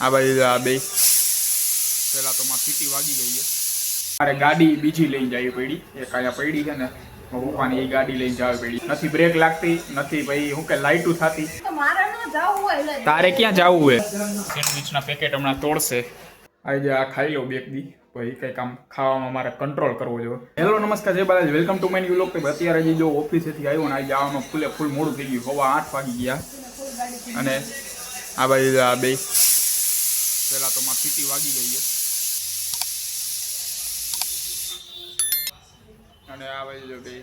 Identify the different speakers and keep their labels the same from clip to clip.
Speaker 1: આ બાજુ આ બે. પેલા તો માં સીટી વાગી ગઈ છે. મારે ગાડી બીજી લઈને જવી પડી. એક અહીંયા પડી છે ને પપ્પાની એ ગાડી લઈને જવી પડી. નથી બ્રેક લાગતી નથી ભાઈ હું કે લાઇટું થતી.
Speaker 2: તો મારે ન જાવું હોય એટલે.
Speaker 1: તારે ક્યાં જવું હે સેન્ડવિચના પેકેટ હમણાં તોડશે. આજે આ ખાઈ લો બે દી. ભાઈ કંઈક આમ ખાવામાં મારે કંટ્રોલ કરવો જોઈએ હેલો નમસ્કાર જય Balaji. Welcome to my new લોક અત્યારે જે જો ઓફિસેથી આવ્યો ને આજે આવવામાં ફૂલે ફૂલ મોડું થઈ ગયું. હવા આઠ વાગી ગયા. અને આ બાજુ આ બે. પેલા તો માં સીટી વાગી ગઈ છે. અને આ બાજુ બે,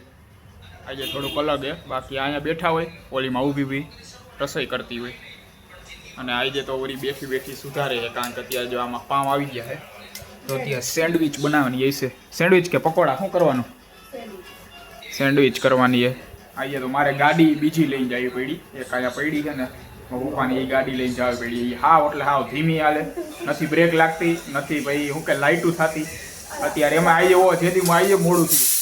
Speaker 1: આજે થોડુંક અલગ હે બાકી અહીંયા બેઠા હોય, ઓલીમાં ઊભી ઊભી રસોઈ કરતી હોય. અને આજે તો વળી બેઠી બેઠી સુધારે છે, કારણ કે અત્યારે જો આમાં પામ આવી ગયા છે. તો ત્યાં સેન્ડવિચ બનાવવાની એ છે. સેન્ડવિચ કે પકોડા? શું કરવાનું? સેન્ડવિચ. કરવાની છે. આજે તો મારે ગાડી બીજી લઈને જવી પડી. એક અહીંયા પડી છે ને પપ્પાની એ ગાડી લઈને જવી પડી. હાવ એટલે હાવ ધીમી હાલે. નથી બ્રેક લાગતી, નથી ભાઈ શું કે લાઇટું થતી. અત્યારે એમાં આવી એવો જેથી હું આવીએ મોડું થયું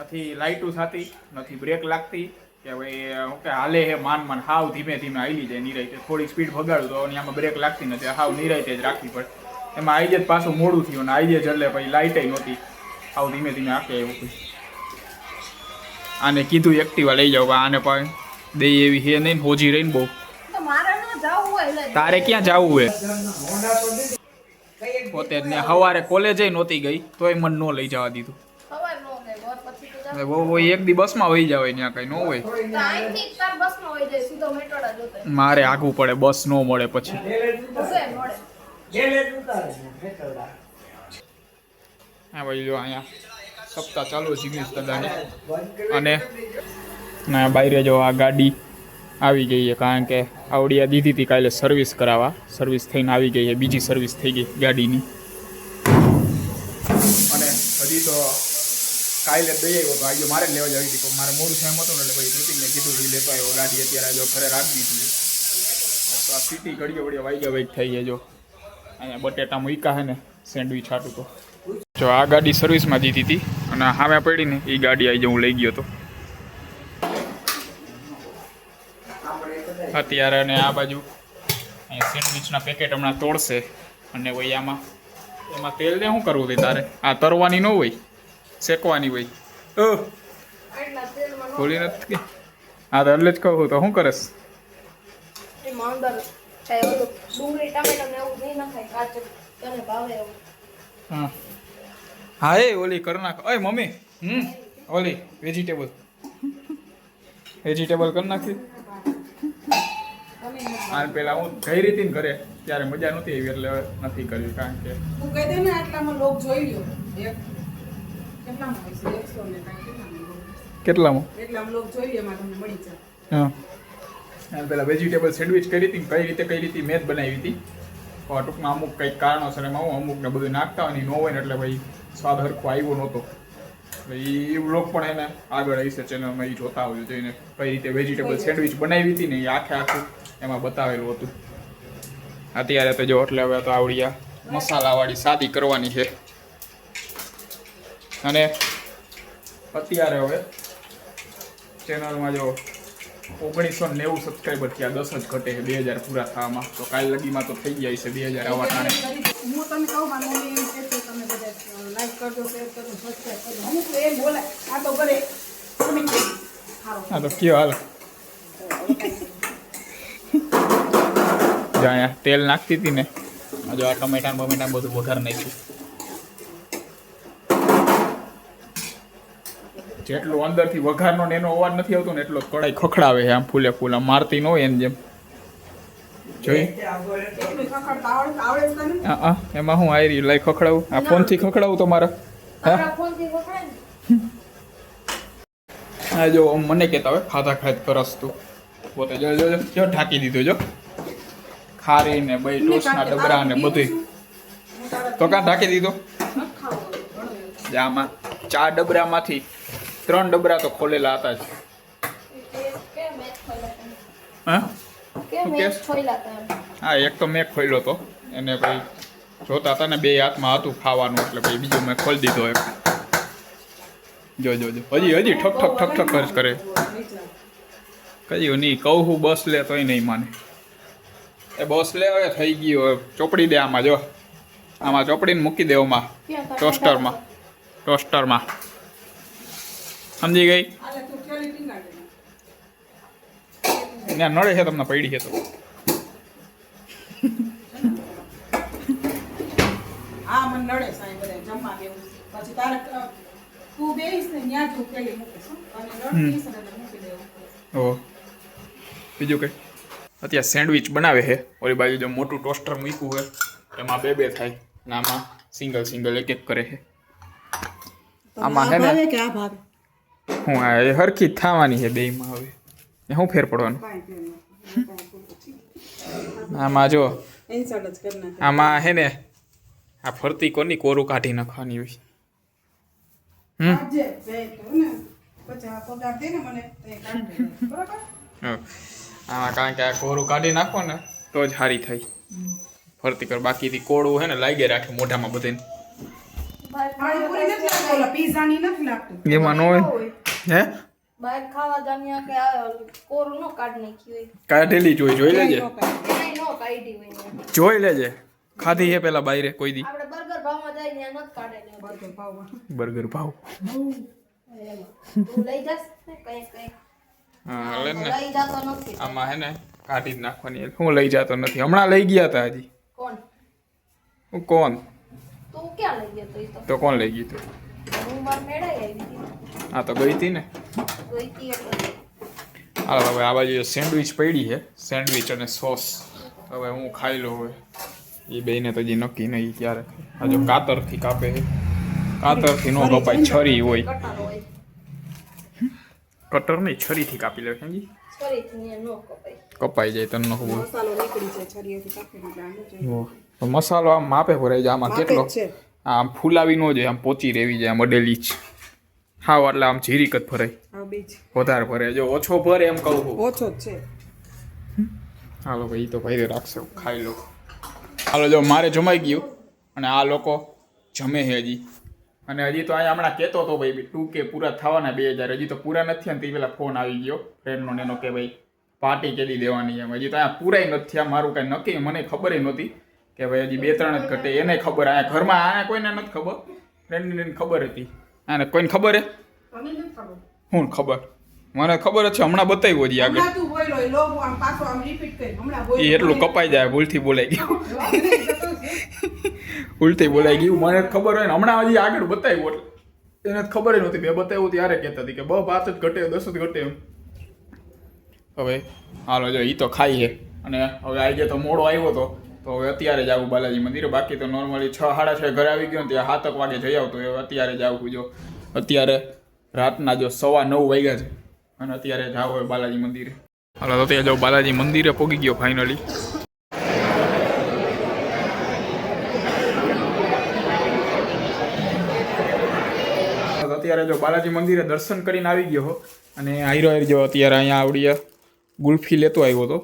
Speaker 1: નથી લાઇટું થતી, નથી બ્રેક લાગતી. કે ભાઈ હું કે હાલે હે માન માન, હાવ ધીમે ધીમે હાલી જાય નિરાયતે. થોડીક સ્પીડ ભગાડું તો આમાં બ્રેક લાગતી નથી. હાવ નિરાયતે જ રાખવી પડે. એમાં આવી જ પાછું મોડું થયું ને આવી જ એટલે પછી લાઇટે નહોતી. હાવ ધીમે ધીમે આખે એવું આને કીધું એક્ટિવા લઈ જાઓ આને પણ દઈ એવી હે નહીં ને હોજી રહીને બહુ.
Speaker 2: તો મારે ન જાવું હોય એટલે
Speaker 1: તારે ક્યાં જવું હે પોતે જ ને સવારે કોલેજે નહોતી ગઈ તોય મને ન લઈ જવા દીધું. બહુ એક દી બસમાં વહી જવાય ત્યાં કઈ ન હોય. મારે આગવું પડે બસ ન મળે પછી. હા ભાઈ જો અહીંયા. સપ્તાહ ચાલુ જીગ્નેશ દાદાની અને ના બાયરે જો આ ગાડી આવી ગઈ છે કારણ કે આવડિયા દીધી હતી કાલે સર્વિસ કરાવવા. સર્વિસ થઈને આવી ગઈ છે બીજી સર્વિસ થઈ ગઈ ગાડીની. અને હજી તો કાલે દઈ આવ્યો તો આજે મારે જ લેવા જવી હતી મારે મોડું થયું હતું ને એટલે ભાઈ કૃતિકને કીધું એ લેતો આવ્યો ગાડી અત્યારે જો ઘરે રાખી દીધી. તો આ સીટી ઘડીઓ વળીઓ વાગ્યા વાઈક થઈ છે જો. અહીંયા બટેટા મૂક્યા છે ને સેન્ડવિચ હાટું તો. જો આ ગાડી સર્વિસમાં દીધી હતી અને સામે પડીને એ ગાડી આવી હું લઈ ગયો હતો અત્યારે અને આ બાજુ સેન્ડવિચના પેકેટ હમણાં તોડશે અને વળી આમાં એમાં તેલને શું કરવું હતું તારે? આ તરવાની ન હોય શેકવાની હોય.
Speaker 2: ઓહ
Speaker 1: ભૂલી નથી હા તો એટલે જ કહું તો શું
Speaker 2: કરેશ?
Speaker 1: હા. હા એ ઓલી કર નાખ. ઓય મમ્મી. હમ ઓલી વેજીટેબલ વેજીટેબલ કરી નાખી. આ પેલા હું ગઈ રીતે ઘરે ત્યારે મજા નહોતી આવી એટલે નથી કર્યું કારણ કે
Speaker 3: હું કહી દઉં ને આટલામાં લોક જોઈ લ્યો. કેટલામાં કાંઈ કેટલામાં લોક જોઈ લ્યો એમાં તમને મળી જાય.
Speaker 1: હા. પેલા વેજીટેબલ સેન્ડવિચ કરી હતી કઈ રીતે કઈ રીતે મેં બનાવી હતી. ટૂંકમાં અમુક કંઈક કારણોસર એમાં હું અમુક ને બધું નાખતા હોય ને ન હોય ને એટલે ભાઈ સ્વાદ હરખો આવ્યો નહોતો. એ બ્લોગ પણ એને આગળ આવી છે ચેનલમાં એ જોતા હોય જોઈને કઈ રીતે વેજીટેબલ સેન્ડવિચ બનાવી હતી ને એ આખે આખું એમાં બતાવેલું હતું. અત્યારે તો જો એટલે હવે તો આવડી આ મસાલાવાળી સાદી કરવાની છે. અને અત્યારે હવે ચેનલમાં જો ઓગણીસો નેવું સબસ્ક્રાઈબર થયા દસ જ ઘટે છે બે હજાર પૂરા થવામાં. તો કાલ લગીમાં તો થઈ જાય છે બે હજાર આવવાના
Speaker 3: હું તમને કહું મારી મમ્મી એમ છે તમે બધા લાઈક કરજો શેર કરજો સબસ્ક્રાઈબ કરજો. હું તો એમ બોલે, આ તો ભલે, તમે
Speaker 1: હા, તો કયો હાલ. જ્યાં તેલ નાખતી હતી ને જો આ ટમેટા બમેટા બધું વઘાર નાખ્યું. જેટલું અંદરથી વઘારનો ને એનો અવાજ નથી આવતો ને, એટલો કડાઈ ખખડાવે છે આમ ફૂલે ફૂલ, આમ મારતી ન હોય એમ જેમ. જોઈ હા એમાં હું આવી રહ્યું લાઈ ખખડાવું. આ ફોનથી ખખડાવું તમારે? હા? જો મને કહેતા હોય ખાધા ખાધ કરસ તું. પોતે જો જો જો, ઢાંકી દીધું જો. ખારી ને બઈ ટોસના ડબરા ને બધું તો કાં ઢાંકી દીધો? જે આમાં ચાર ડબરામાંથી ત્રણ ડબરા તો ખોલેલા હતા જ. હા? શું હા એક તો મેં ખોલ્યો તો. એને ભાઈ જોતા હતા ને બે હાથમાં હતું ખાવાનું એટલે ભાઈ બીજું મેં ખોલી દીધો એક જો જો જો. હજી હજી ઠક ઠક ઠક ઠક ખર્ચ કરે કહ્યું નહીં કહું હું બસ લે તોય નહીં માને. એ બસ લે હવે થઈ ગયું હવે. ચોપડી દે આમાં જો. આમાં ચોપડીને મૂકી દે ઓમાં. ટોસ્ટરમાં. ટોસ્ટરમાં. સમજી ગઈ? ત્યાં નડે છે તમને પડી છે તો.
Speaker 3: હા મને નડે સાંઈ બધા જમવા દેવું પછી તારે તું બેહીશ ને ત્યાં તું થેલી મૂકીશ અને રડતીશ ને મૂકી દેવું.
Speaker 1: ઓ. બીજું કઈ? અત્યારે સેન્ડવિચ બનાવે છે. ઓલી બાજુ જો મોટું ટોસ્ટર મૂક્યું હોય એમાં બે બે થાય. ને આમાં સિંગલ સિંગલ એક એક કરે છે. આમાં હે ને હું એ હરખી થવાની છે બેયમાં હવે. શું ફેર પડવાનું. આમાં જો. આમાં હે ને આ ફરતી કોની કોરું કાઢી નાખવાની હોય. આમાં કારણ કે આ કોરું કાઢી નાખો ને તો જ સારી થાય ફરતી કર બાકીથી કોળું હે ને લાગે રાખે મોઢામાં બધાને. એમાં ન હોય હે
Speaker 2: બહાર ખાવા જામ્યા કે આ કોરું નો કાઢ નાખ્યું હોય.
Speaker 1: કાઢેલી જોઈ જોઈ લેજે.
Speaker 2: નો કાઢી હોય
Speaker 1: જોઈ લેજે. ખાધી હે પેલા બાયરે કોઈ દી?
Speaker 2: આપણે બર્ગર ભાવમાં જાય ત્યાં નથી કાઢે.
Speaker 3: બર્ગર ભાવમાં.
Speaker 1: બર્ગર ભાવ.
Speaker 2: તું લઈ જાસ ને કઈ કંઈક.
Speaker 1: હા ને.
Speaker 2: લઈ જાતો નથી.
Speaker 1: આમાં હે ને કાઢી જ નાખવાની. હું લઈ જાતો નથી. હમણાં લઈ ગયા હતા હજી.
Speaker 2: કોણ?
Speaker 1: હું કોણ?
Speaker 2: તું ક્યાં લઈ ગયો તો ઈ તો?
Speaker 1: તો કોણ લઈ ગયું તું?
Speaker 2: હું
Speaker 1: તો ગઈ હતી ને? હાલો હવે આ બાજુ સેન્ડવિચ પડી છે સેન્ડવિચ અને સોસ. હવે હું ખાઈ લઉં હવે. એ બેને તો જે નક્કી નહીં ક્યારે. આ જો કાતરથી કાપે છે. કાતરથી નો કપાય છરી હોય.
Speaker 2: કટર
Speaker 1: નહીં છરીથી કાપી લે
Speaker 2: ને નો કપાય.
Speaker 1: કપાઈ જાય તને ખબર
Speaker 3: મસાલો
Speaker 1: આમ માપે ભરાઈ જાય આમાં કેટલો?
Speaker 3: છે.
Speaker 1: આમ ફૂલાવી ન જાય આમ પોચી રહેવી જાય આમ અડેલી જ. હાવ એટલે આમ જીરીક જ ભરાય. વધારે ભરે. જો ઓછો ભરે એમ કહું
Speaker 3: ઓછો જ છે.
Speaker 1: હાલો ભાઈ તો ભાઈ રાખશે. ખાઈ લો હાલો જો મારે જમાઈ ગયું અને આ લોકો જમે છે હજી. અને હજી તો અહીંયા હમણાં કહેતો હતો ભાઈ ટુ કે પૂરા થવાના બે હજાર. હજી તો પૂરા નથી અને તે પેલા ફોન આવી ગયો ફ્રેન્ડનો એનો કે ભાઈ પાર્ટી કેદી દેવાની એમ. હજી તો અહીંયા પૂરાય નથી આ મારું કાંઈ નક્કી મને ખબર નહોતી. કે ભાઈ હજી બે ત્રણ જ ઘટે. એને ખબર આ ઘરમાં આને કોઈને નથી ખબર? ફ્રેન્ડને ખબર હતી. આને કોઈને ખબર હે? હું ખબર? મને ખબર છે હમણાં બતાવ્યું હજી આગળ.
Speaker 3: એ
Speaker 1: એટલું કપાઈ જાય ભૂલથી બોલાઈ ગયું. ભૂલથી બોલાઈ ગયું. મને ખબર હોય ને હમણાં હજી આગળ બતાવ્યું એટલે. એને ખબર જ નહોતી. મેં બતાવ્યું ત્યારે કહેતા હતી કે બ પાંચ જ ઘટે દસ જ ઘટે એમ. હવે હાલો જો એ તો ખાઈ છે. અને હવે આજે તો મોડો આવ્યો હતો તો હવે અત્યારે જ આવું બાલાજી મંદિર. બાકી તો નોર્મલી છ સાડા છ ઘરે આવી ગયો ત્યાં સાતક વાગે જઈ આવતો. હવે અત્યારે જ આવું જો, અત્યારે રાતના જો સવા નવ વાગ્યા છે. અને અત્યારે જાવ હોય બાલાજી મંદિરે. હાલો, તો ત્યાં જાવ બાલાજી મંદિરે પોગી ગયો ફાઇનલી અત્યારે જો બાલાજી મંદિરે દર્શન કરીને આવી ગયો અને હાઈરો હાઈર જો અત્યારે અહીંયા આવડી ગુલ્ફી લેતો આવ્યો હતો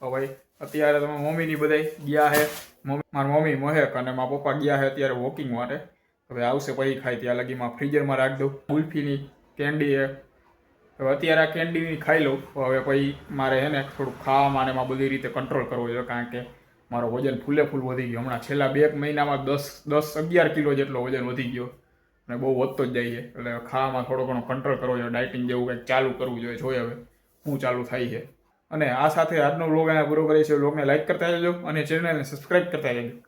Speaker 1: હવે અત્યારે તમે મમ્મીની બધાય ગયા હે. મમ્મી મારી મમ્મી મહેક અને મારા પપ્પા ગયા હે અત્યારે વોકિંગ માટે. હવે આવશે પછી ખાઈ ત્યાં લગીમાં ફ્રીઝરમાં રાખી દઉં. ગુલ્ફીની કેન્ડી હે. હવે અત્યારે આ કેન્ડીની ખાઈ લઉં. હવે પછી મારે હે ને થોડુંક ખાવામાં અને એમાં બધી રીતે કંટ્રોલ કરવો જોઈએ કારણ કે મારો વજન ફૂલે ફૂલ વધી ગયો. હમણાં છેલ્લા બે મહિનામાં દસ દસ અગિયાર કિલો જેટલો વજન વધી ગયો. અને બહુ વધતો જ જાય છે. એટલે ખાવામાં થોડો ઘણો કંટ્રોલ કરવો જોઈએ ડાયટિંગ જેવું કંઈક ચાલુ કરવું જોઈએ. જોઈએ હવે. શું ચાલુ થાય છે. અને આ સાથે આજનો વ્લોગ અહીંયા પૂરો કરીએ છીએ વ્લોગને લાઈક કરતા જજો અને ચેનલને સબસ્ક્રાઈબ કરતા જજો